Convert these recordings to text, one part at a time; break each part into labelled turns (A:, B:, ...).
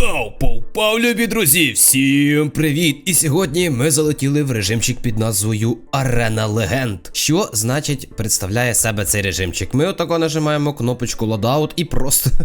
A: Pau, pau. Пау, любі друзі! Всім привіт! І сьогодні ми залетіли в режимчик під назвою Арена Легенд. Що значить представляє себе цей режимчик? Ми отако нажимаємо кнопочку лодаут і просто.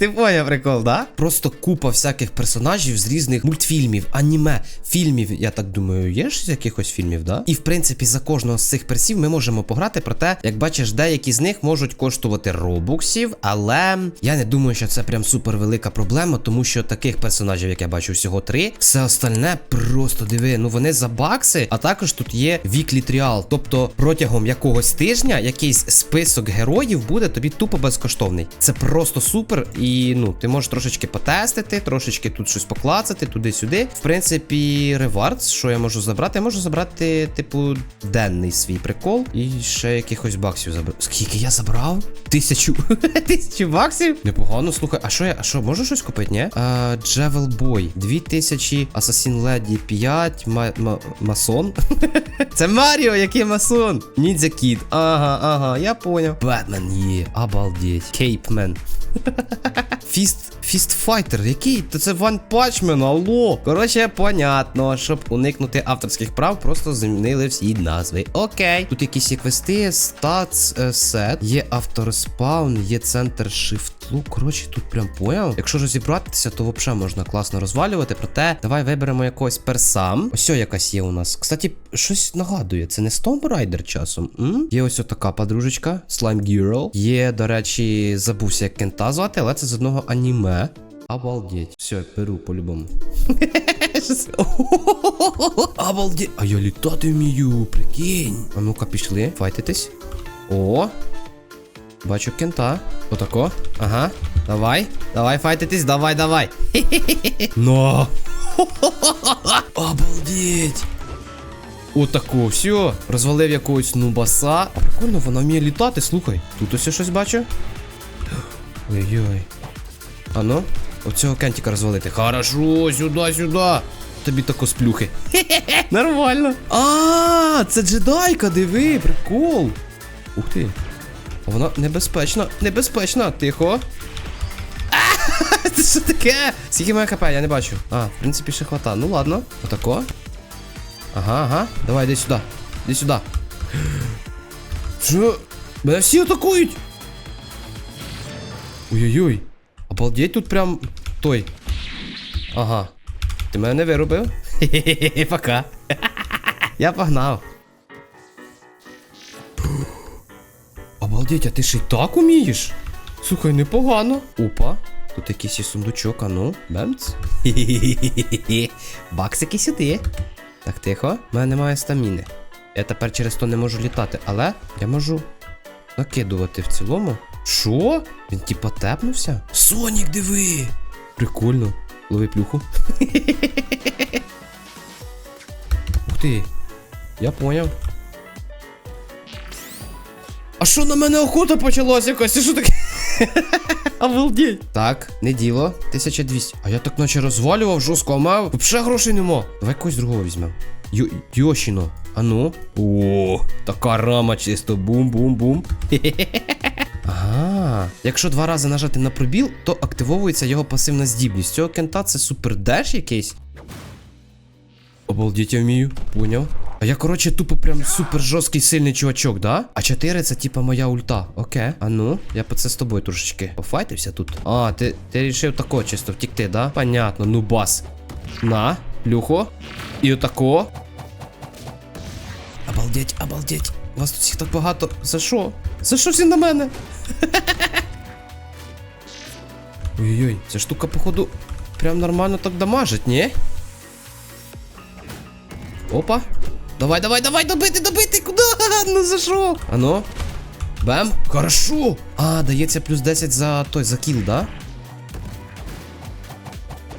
A: Ти поняв прикол, да? Просто купа всяких персонажів з різних мультфільмів, аніме, фільмів. Я так думаю, є ж з якихось фільмів, да? І в принципі за кожного з цих персів ми можемо пограти. Проте, як бачиш, деякі з них можуть коштувати робуксів, але я не думаю, що це прям супер велика проблема, тому що таких персонажів, як я бачу, всього три. Все остальне просто диви. Ну вони за бакси, а також тут є віклі тріал. Тобто протягом якогось тижня якийсь список героїв буде тобі тупо безкоштовний. Це просто супер. І ну, ти можеш трошечки потестити, трошечки тут щось поклацати, туди-сюди. В принципі, ревардс, що я можу забрати? Я можу забрати, типу, денний свій прикол. І ще якихось баксів забрати. Скільки я забрав? Тисячу. Тисячу баксів? Непогано, слухай, а що я, а що, можу щось купити, ні? А, Джевел Бой. 2000, Асасін Леді 5, ма, ма, Масон. Це Маріо, який масон. Ніндзя Кіт. Ага, ага, я поняв. Бетмен є. Обалдеть. Кейпмен. Фіст. Фістфайтер, який? Та це Ван Пачмен, алло. Коротше, понятно, щоб уникнути авторських прав, просто змінили всі назви. Окей. Тут якісь є квести, статс, е, сет, є авторспаун, є центр шифтлу. Коротше, тут прям поняв. Якщо розібратися, то взагалі можна класно розвалювати. Проте, давай виберемо якогось персам. Ось якась є у нас. Кстати, щось нагадує. Це не Storm Rider часом. М? Є ось така подружечка, Slime Girl. Є, до речі, забувся, як кента звати, але це з одного аніме. Обалдеть. Все, беру по-любому. Обалдеть. А я літати вмію, прикинь. А ну-ка, пішли. Файтитись. О. Бачу кента. Отако. Ага. Давай. Давай файтитись, давай, давай. Но. Обалдеть. Отако, все. Розвалив якогось нубаса. А прикольно, вона вміє літати, слухай. Тут ось я щось бачу. Ой-ой. А ну, оцього кентіка розвалити. Хорошо, сюди, сюди. Тобі тако сплюхи. Нормально. А, це джедайка, диви, прикол. Ух ти. Вона небезпечна, небезпечна, тихо. Це що таке? Скільки має хп, я не бачу. А, в принципі, ще хвата. Ну ладно, отако. Ага, ага. Давай, іди сюди. Іди сюди. Що? Мене всі атакують. Ой-ой-ой. Обалдеть тут прям той. Ага. Ти мене не виробив? Хе-хе-хе, пока. Я погнав. Обалдеть, а ти ще й так умієш? Слухай, непогано. Опа. Тут якийсь сундучок, а ну. Бемц. Баксики сюди. Так, тихо. У мене немає стаміни. Я тепер через то не можу літати, але я можу накидувати в цілому. Що? Він типа тепнувся? Сонік, диви! Прикольно. Лови плюху. Ух ти. Я поняв. А що на мене охота почалася якась? Це що таке? Обалдеть. Так, не діло. 1200. А я так наче розвалював жорстко, а мав. Взагалі грошей нема. Давай когось другого візьмемо. Йо Йошіно. А ну. О, така рама чисто. Бум-бум-бум. Ага. Якщо два рази нажати на пробіл, то активовується його пасивна здібність. Цього кента це супер деш якийсь. Обалдіть, я вмію. Поняв. А я, коротше, тупо прям супер жорсткий сильний чувачок, да? А 4 це типа моя ульта. Окей. А ну, я по це з тобою трошечки пофайтився тут. А, ти ти рішив тако чисто втікти, да? Понятно, ну бас. На, плюхо. І отако. Обалдеть, обалдеть. Вас тут всіх так багато. За що? За що всі на мене? Ой-ой, ця штука, походу, прям нормально так дамажить, ні? Опа. Давай, давай, давай, добити, добити! Куда? Ну за що? Ано. Бем. Хорошо. А, дається плюс 10 за той, за кіл, да?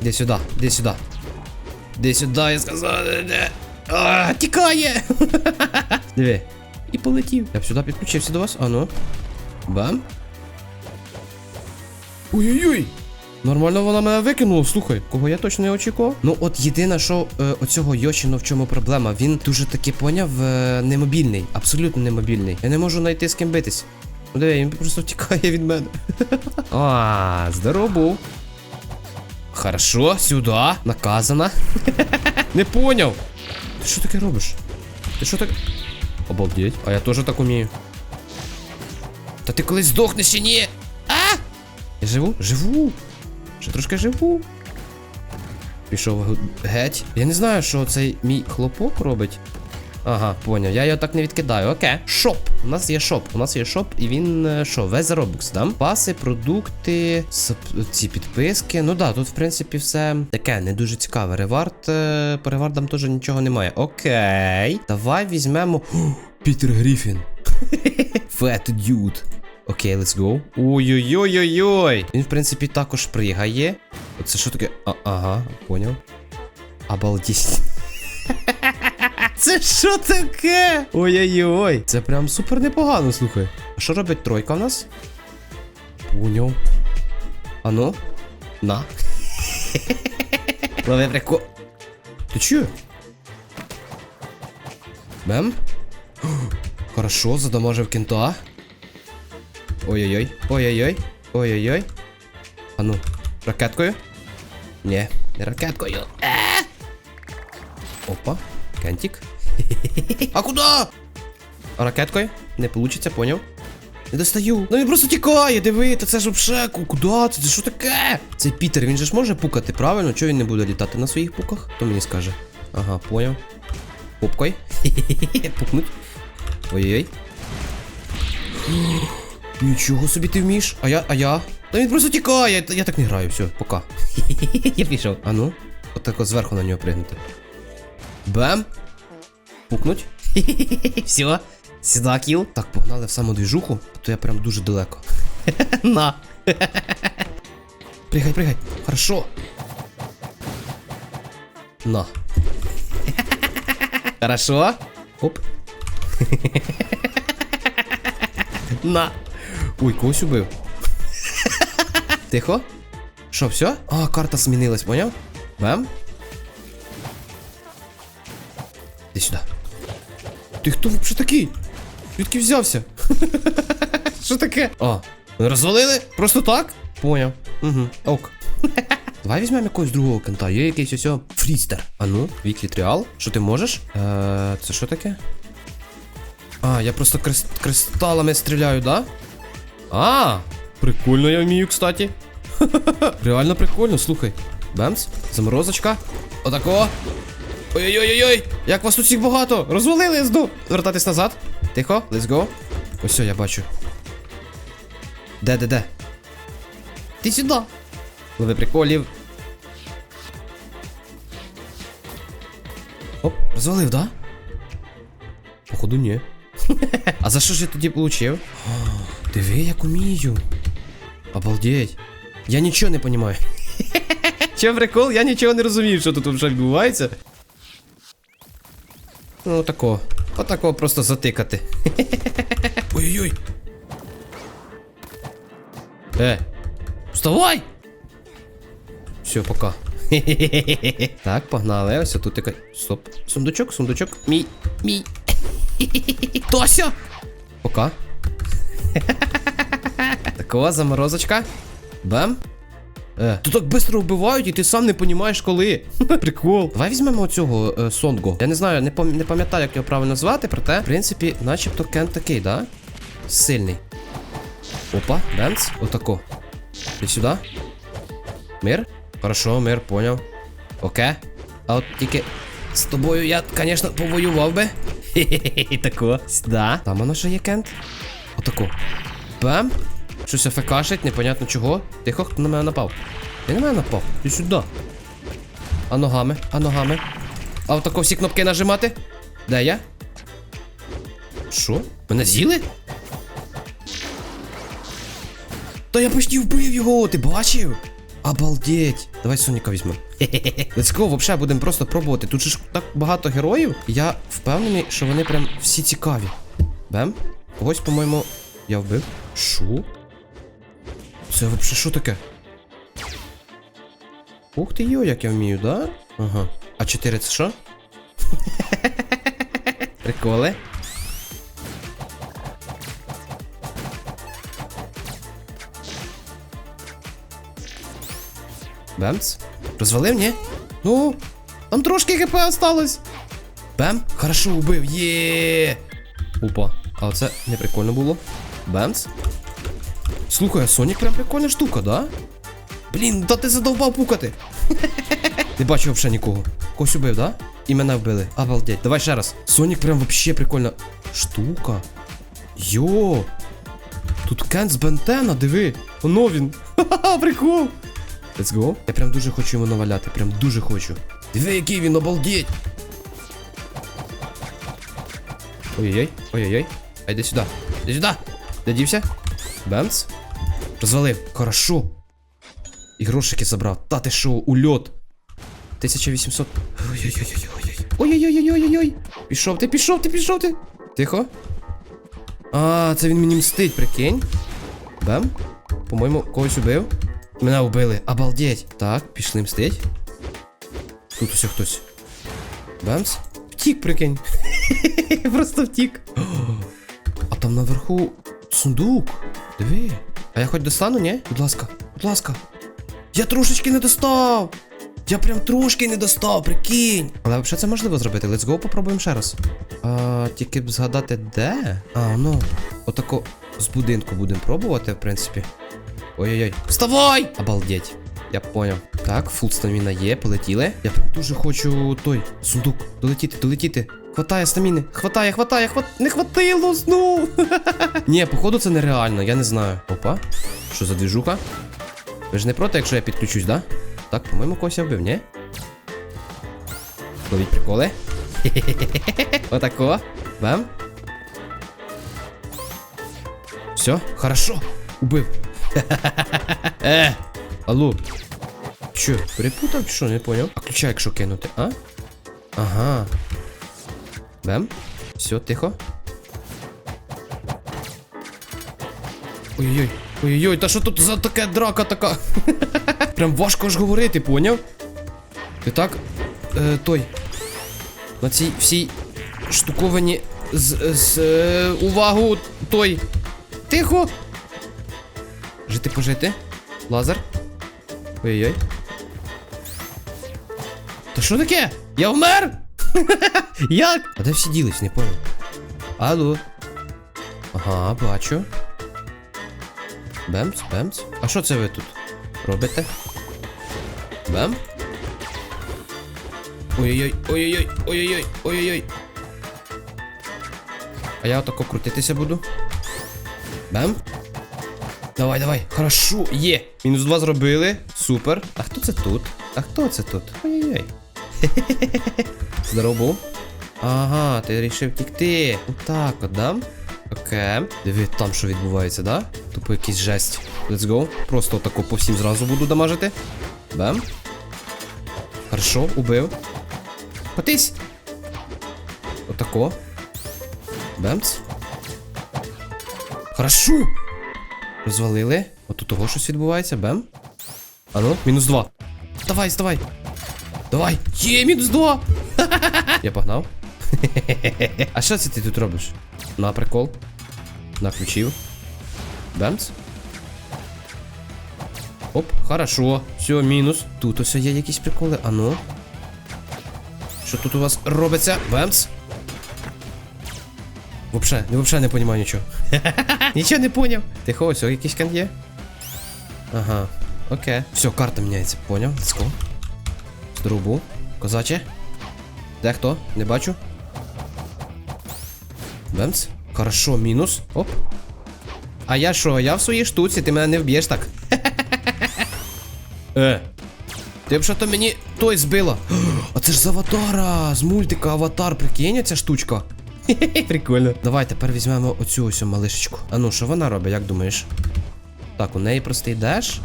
A: Іди сюди, іди сюди. Іди сюди, я сказав. Де? А, тікає! Диви. І полетів. Я б сюди підключився до вас. Ану. Бам. Ой-ой-ой! Нормально вона мене викинула, слухай, кого я точно не очікував. Ну, от єдине, що е, оцього Йошіно в чому проблема, він дуже таки поняв, е, немобільний, абсолютно немобільний. Я не можу знайти з ким битись. Ну диви, він просто втікає від мене. А, здорово був. Хорошо, сюди. Наказано. Не поняв. Ти що таке робиш? Ти що так. Обалдеть. А я тоже так умею. Та ти колись здохнеш чи ні? А? Я живу? Живу. Ще трошки живу. Пішов геть. Я не знаю, що цей мій хлопок робить. Ага, поняв. Я його так не відкидаю. Окей. Шоп. У нас є шоп. У нас є шоп, і він е, що, весь за Robux, да? Паси, продукти, ці підписки. Ну да, тут, в принципі, все таке не дуже цікаве. Ревард. е, По ревардам теж нічого немає. Окей. Давай візьмемо. Пітер Гріфін. Фет дюд. Окей, let's go. Ой-ой-ой-ой-ой. Він, в принципі, також пригає. Оце що таке? А, ага, поняв. Обалдіть. Це що таке? Ой-ой-ой. Це прям супер непогано, слухай. А що робить тройка в нас? Поняв. А ну? На. Лови прикол. Ти чую? Бем? Хорошо, задамажив кента. Ой-ой-ой. Ой-ой-ой. Ой-ой-ой. А ну, ракеткою? Ні, не ракеткою. Е! Опа, кентик. А куда? Ракеткою? Не получиться, поняв? Не достаю. Ну він просто тікає, диви, та це ж обшеку. Куда це? Це що таке? Це Пітер, він же ж може пукати, правильно? Чого він не буде літати на своїх пуках? Хто мені скаже? Ага, поняв. Пупкой. Пукнуть. Ой-ой-ой. Нічого собі ти вмієш. А я, а я? Та він просто тікає. Я, так не граю, все, пока. я пішов. А ну, отако зверху на нього пригнути. Бем. Пукнуть. Все. Сюда кіл. Так, погнали в саму двіжуху, а то я прям дуже далеко. На. Пригай, пригай. Хорошо. На. Хорошо. Оп. На. Ой, когось убив. Тихо. Що, все? А, карта змінилась, поняв? Бем. Ти хто взагалі такий? Звідки взявся? Що таке? А, розвалили? Просто так? Поняв. Угу. Ок. Давай візьмемо якогось другого кента. Є якийсь ось фрістер. А ну, віклі тріал. Що ти можеш? Е, це що таке? А, я просто крис- кристалами стріляю, да? А, прикольно я вмію, кстати. Реально прикольно, слухай. Бемс, заморозочка. Отако. Ой-ой-ой-ой! Як вас тут всіх багато! Розвалили язду! Вертатись назад. Тихо, let's go. Ось все, я бачу. Де, де, де? Ти сюди. Лови приколів. Оп, розвалив, да? Походу, ні. а за що ж я тоді получив? О, диви, як умію. Обалдеть. Я нічого не розумію. Чим прикол? Я нічого не розумію, що тут вже відбувається. Ну, тако. Отако просто затикати. Ой-ой-ой. Е. Вставай! Все, пока. так, погнали. Ось тут така. Стоп. Сундучок, сундучок. Мій. Мій. Тося! Пока. Такова заморозочка. Бам. Е, тут так швидко вбивають, і ти сам не розумієш коли. Прикол. Давай візьмемо оцього е, Сонго. Я не знаю, не, пам- не пам'ятаю, як його правильно звати, проте, в принципі, начебто Кен такий, да? Сильний. Опа, бенц. Отако. Іди сюди. Мир? Хорошо, мир, поняв. Окей. А от тільки з тобою я, звісно, повоював би. Хе-хе-хе, тако. Да. Там воно ще є кент. Отако. Бам. Щось АФКшить, непонятно чого. Тихо, хто на мене напав? Я на мене напав. Ти сюди. А ногами, а ногами. А отако всі кнопки нажимати. Де я? Що? Мене з'їли? Та я почти вбив його, ти бачив? Обалдеть. Давай Соніка візьмемо. Let's go, взагалі будемо просто пробувати. Тут же ж так багато героїв. Я впевнений, що вони прям всі цікаві. Бем? Когось, по-моєму, я вбив. Що? Це взагалі що таке? Ух ти йо, як я вмію, да? Ага. А 4 це що? Приколи. Бемц. Розвалив, ні? Ну, там трошки ХП осталось. Бем. Хорошо, убив. Є. Опа. А це не прикольно було. Бемц. Слухай, а Сонік прям прикольна штука, да? Блін, та ти задовбав пукати. Не бачу взагалі нікого. Когось убив, да? І мене вбили. Обалдеть. Давай ще раз. Сонік прям вообще прикольна штука. Йо. Тут Кент з Бентена, диви. Воно він. Ха-ха, прикол. Let's go. Я прям дуже хочу йому наваляти, прям дуже хочу. Диви, який він, обалдеть. Ой-ой-ой, ой-ой-ой. А йди сюди. Іди сюди. Де дівся? Розвалив. Хорошо. І грошики забрав. Та ти шо, ульот. 1800. Ой-ой-ой-ой-ой. Ой-ой-ой-ой-ой-ой. Пішов ти, пішов ти, пішов ти. Тихо. А, це він мені мстить, прикинь. Бем. По-моєму, когось убив. Мене вбили. Обалдеть. Так, пішли мстить. Тут усе хтось. Бемс. Втік, прикинь. Просто втік. А там наверху сундук. Диви. А я хоч достану, ні? Будь ласка, будь ласка. Я трошечки не достав. Я прям трошки не достав, прикинь. Але взагалі це можливо зробити. Let's go, попробуємо ще раз. А, тільки б згадати де? А, ну. Отако з будинку будемо пробувати, в принципі. Ой-ой-ой. Вставай! Обалдеть. Я поняв. Так, фул стаміна є, полетіли. Я прям дуже хочу той сундук. Долетіти, долетіти. Хватає стаміни. Хватає, хватає, хват... Не хватило знов. Ні, походу це нереально, я не знаю. Опа. Що за двіжуха? Ви ж не проти, якщо я підключусь, да? Так, по-моєму, когось я вбив, ні? Ловіть приколи. Отако. Бам. Все, хорошо. Убив. Е! Алло. Чо, перепутав що, не поняв? А ключа якщо кинути, а? Ага. Бем. Все, тихо. Ой-ой-ой. Ой-ой-ой, та що тут за така драка така? Прям важко ж говорити, поняв? І так, е, той. На цій всій штуковані з, з е, увагу той. Тихо! Жити пожити. Лазер. Ой-ой. Та що таке? Я вмер? Як? А де всі ділись, не понял. Алло. Ага, бачу. Бемс, бемс. А що це ви тут робите? Бем? Ой-ой-ой, ой-ой-ой, ой-ой-ой, ой-ой-ой. А я отако крутитися буду. Бем? Давай, давай. Хорошо, є. Мінус два зробили. Супер. А хто це тут? А хто це тут? Ой-ой-ой. Здорово був. Ага, ти вирішив тікти. Отак от, да? Окей. Диви, там що відбувається, да? Тупо якийсь жесть. Let's go. Просто отако по всім зразу буду дамажити. Бем. Хорошо, убив. Котись. Отако. Бемц. Хорошо. Розвалили. От у того щось відбувається, бем. Ану, мінус два. Давай, вставай. Давай. Є, мінус два. Я погнав. А що це ти тут робиш? На прикол. На включив. Бемц. Оп, хорошо. Все, мінус. Тут ось є якісь приколи. Ану. Що тут у вас робиться? Бемц. Вообще, вообще не понимаю нічого. Нічого не поняв. Тихо, ось якийсь кан є. Ага. Окей. Все, карта міняється, поняв. Let's go. Здоров Козаче. Де хто? Не бачу. Бемц. Хорошо, мінус. Оп. А я що? Я в своїй штуці, ти мене не вб'єш так. Е. Ти б що то мені той збила. А це ж з аватара! З мультика Аватар, прикинь, ця штучка. Прикольно. Давай тепер візьмемо оцю ось малишечку. А ну, що вона робить, як думаєш? Так, у неї простий деш.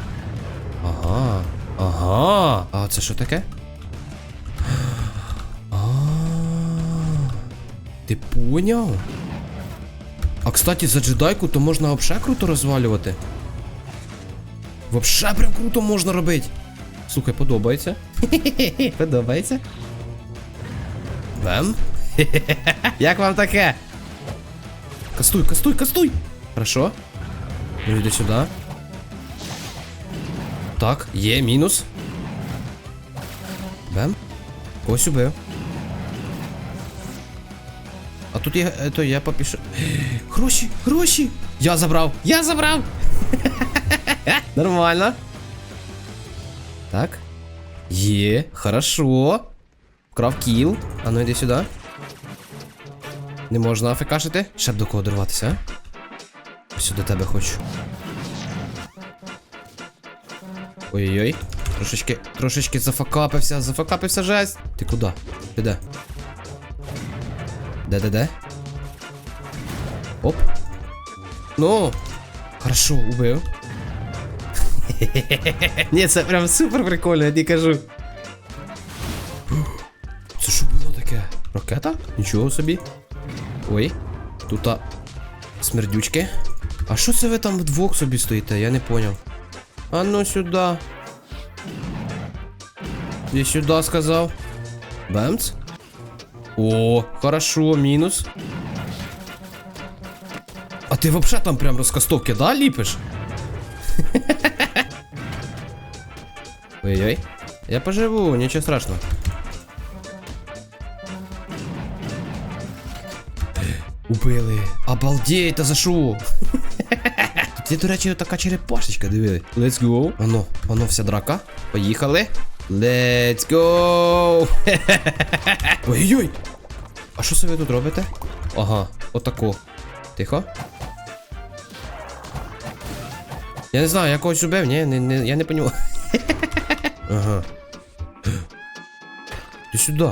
A: Ага. Ага. А це що таке? Ти поняв? А кстати, за джедайку то можна вообще круто розвалювати. Вообще прям круто можна робити. Слухай, подобається. Подобається. Бем. Як вам таке? Кастуй, кастуй, кастуй! Хорошо. Ну, йди сюди. Так, є, мінус. Бем. Когось убив. А тут я, е, то я попішу. Гроші, гроші! Я забрав! Я забрав! Нормально. Так. Є, хорошо. Крав кіл. А ну йди сюди. Не можна афекашити. Ще б до кого дорватися, а? До тебе хочу. Ой-ой-ой. Трошечки, трошечки зафакапився, зафакапився жесть. Ти куди? Ти де? Де-де-де? Оп. Ну. Хорошо, убив. Ні, це прям супер прикольно, я тобі кажу. Це що було таке? Ракета? Нічого собі. Ой, тут смердючки. А що це ви там вдвох собі стоїте? Я не поняв. А ну сюди. Я сюди сказав. Бемц. О, хорошо, мінус. А ти вообще там прям розкастовки, да, ліпиш? Ой-ой. Я поживу, нічого страшного. Убили. Обалдеть, та за що? Тут до речі, така черепашечка, диви. Let's go. Ано, ано вся драка. Поїхали. Let's go. Ой-ой. А що це ви тут робите? Ага, отако. Тихо. Я не знаю, я когось убив, ні, не, не, я не понімаю. Ага. Ти сюди.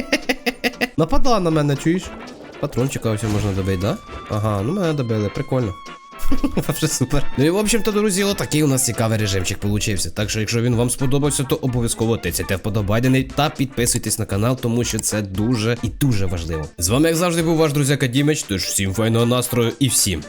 A: Напада на мене, чуєш? Патрончика ось можна добити, да? Ага, ну мене добили, прикольно. Вообще супер. Ну і в общем-то, друзі, отакий у нас цікавий режимчик получився. Так що, якщо він вам сподобався, то обов'язково тицяйте вподобайдений та підписуйтесь на канал, тому що це дуже і дуже важливо. З вами, як завжди, був ваш друзяка Дімич, тож всім файного настрою і всім